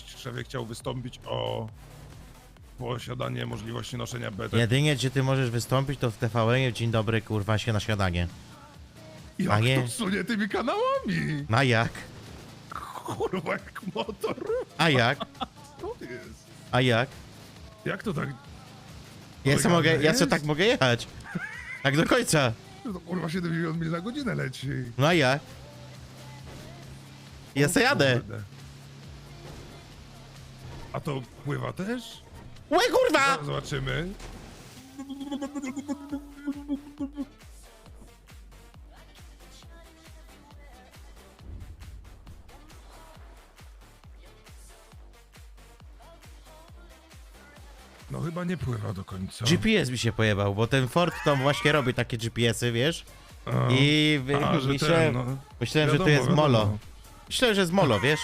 szefie chciał wystąpić o posiadanie możliwości noszenia BT. Jedynie, gdzie ty możesz wystąpić, to w TVN Dzień dobry, kurwa, się na śniadanie. a Jak nie- to sunie tymi kanałami? A jak? Kurwa, jak motor. A jak? Co jest? A jak? Jak to tak? Ja co mogę, ja co tak mogę jechać? Tak do końca. To kurwa 70 mil na godzinę leci. No a jak? Ja se jadę. kurde. A to pływa też? Łe kurwa! Zobaczymy. No chyba nie pływa do końca. GPS mi się pojebał, bo ten Ford to właśnie robi takie GPS-y, wiesz? A, I wy- a, że myślałem, ten, no. myślałem że to Wiadomo, jest molo. wiadomo. Myślałem, że jest molo, wiesz?